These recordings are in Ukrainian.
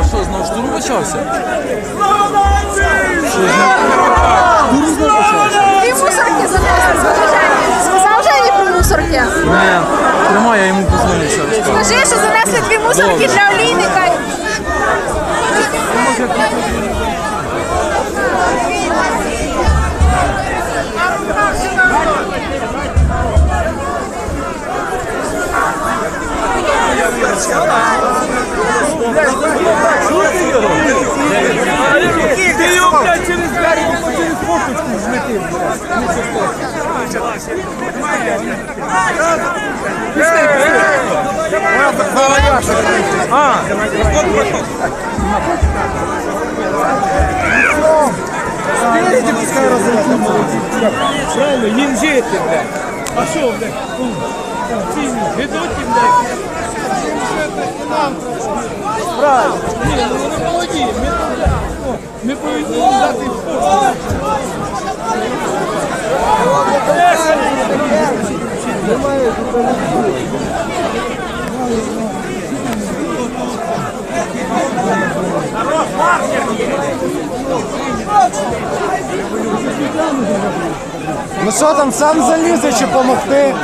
А що, знову штурм почався? Дві мусорки занесли, скажи. Сказав вже їй про мусорки? Не, тримай, я йому позвоню ще. Скажи, що занесли дві мусорки для олійника. А, Спереди пускай розлетіться. Правильно, ниндзя это, блядь. А Ведут, блядь? Ну, Ці ведуть, блядь. Правильно. Ні, ну вони молоді. Ми, ми повинні дати. Ну що там, сам залізе чи помогти?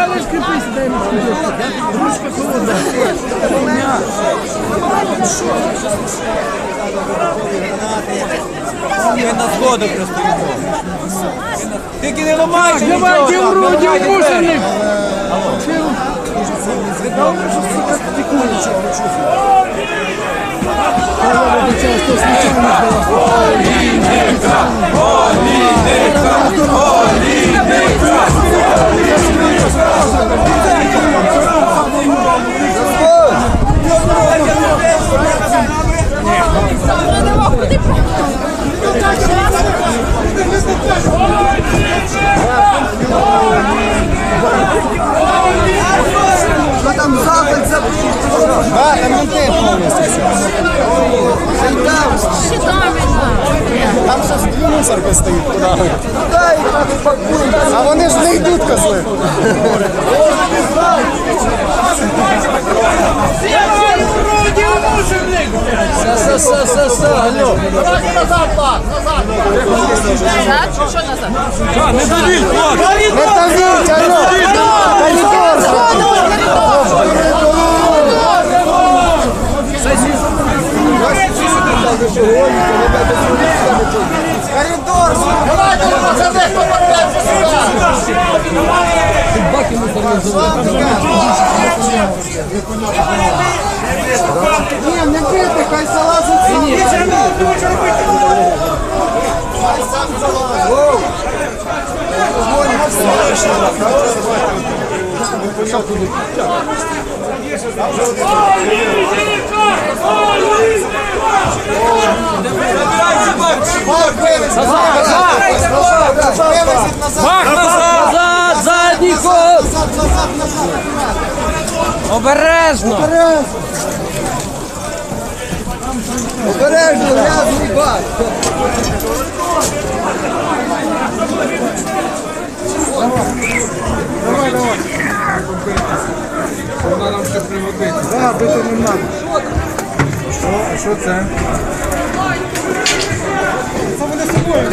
Правильно скріпись, дай мені скріпись. Ручка холодна. Ми на сходах розповімо. Тільки не ламай, Давайте уроді, мусорник. Да, Назад? Що назад? Не давіть, хлопці. Не давіть, алло! Коридор! Коридор! Ні, не бити, хай залазить сам. Хай сам залазить. Мах назад! Задній! Обережно! Обережно, грязний бак. Вона нам ще Да, бити не треба. Що, що це? Це вони собою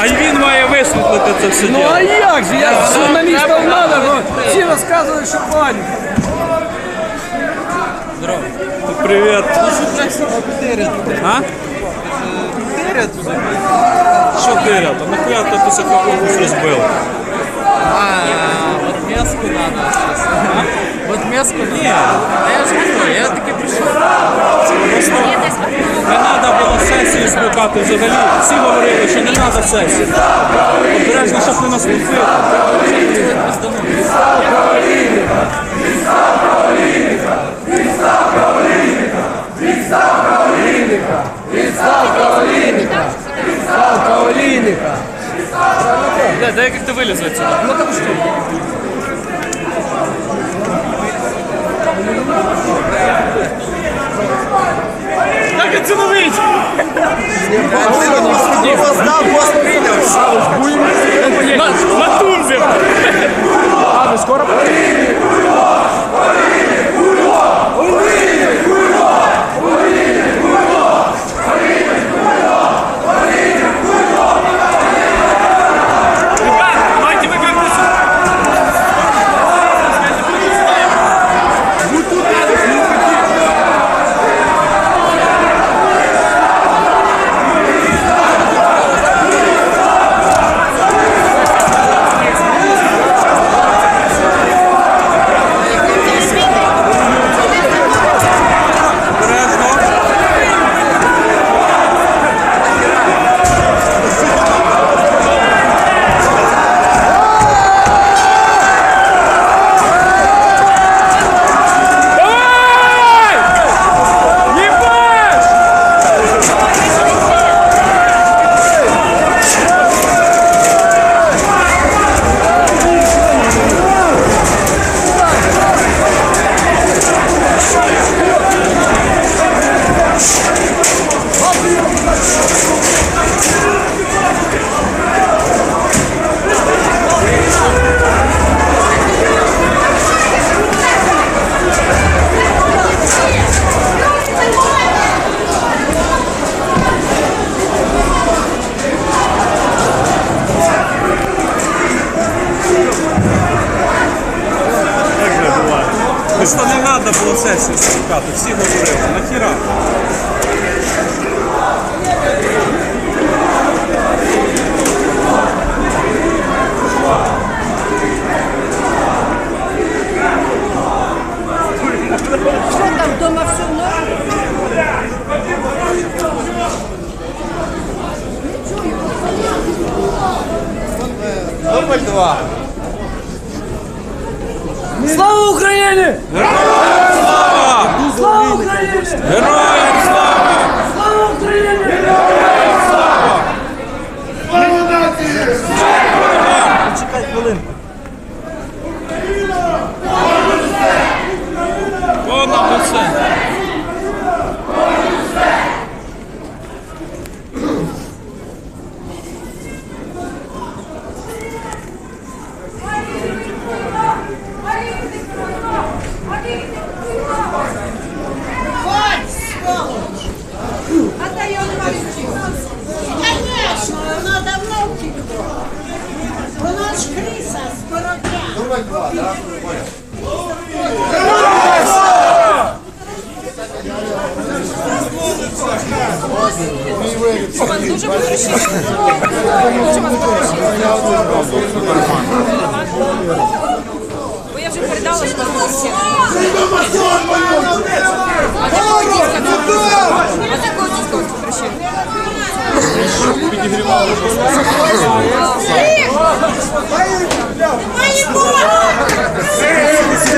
А й він має висвітлити це все Ну діло. а як же? Я ж журналістам надо, бо розказують, що пані. Привіт. А? Що тирят? А нахуя ти після корпус розбив? Вот мяску надо сейчас. Вот мяску Ні, а я ж говорю, я таки прийшов. Не треба було сесії спукати взагалі. Всі говорили, що не треба сесії. Обережно, щоб не наступили. Да, да, как-то вылез отсюда. Ну так что? поціловить! Матунзив! Ладно, скоро треба було всі говорили, нахіра. Що там вдома все в нормі? Дубль два. Слава Україні! честь! Героям слава! Слава Україні! Героям слава! Слава нації! Чекай хвилинку. Україна! Понад усе! Україна! Понад усе! Криса Скородя. Дуже порушили. Бо я вже передала, що всі. А такого дійсно прощаю.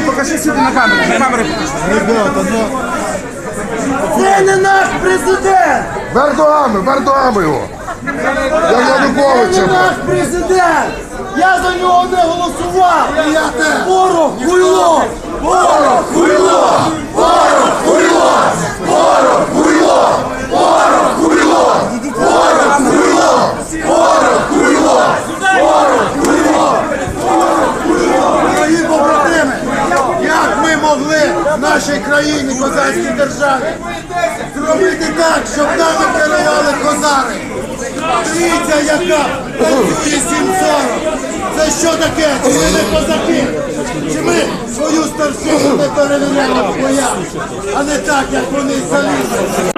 Покажи сюди на камеру, на камеру. Ребята, ну... Це не наш президент! Вердуами, вердуами його. Я Януковича. Це не наш президент! Я за нього не голосував! Я те! Нашій країні, козацькій державі, зробити так, щоб нами керували козари? Дивіться, яка працює 740. Це що таке? Чи ми не козаки? Чи ми свою старшину не перевіряємо в боях, а не так, як вони самі?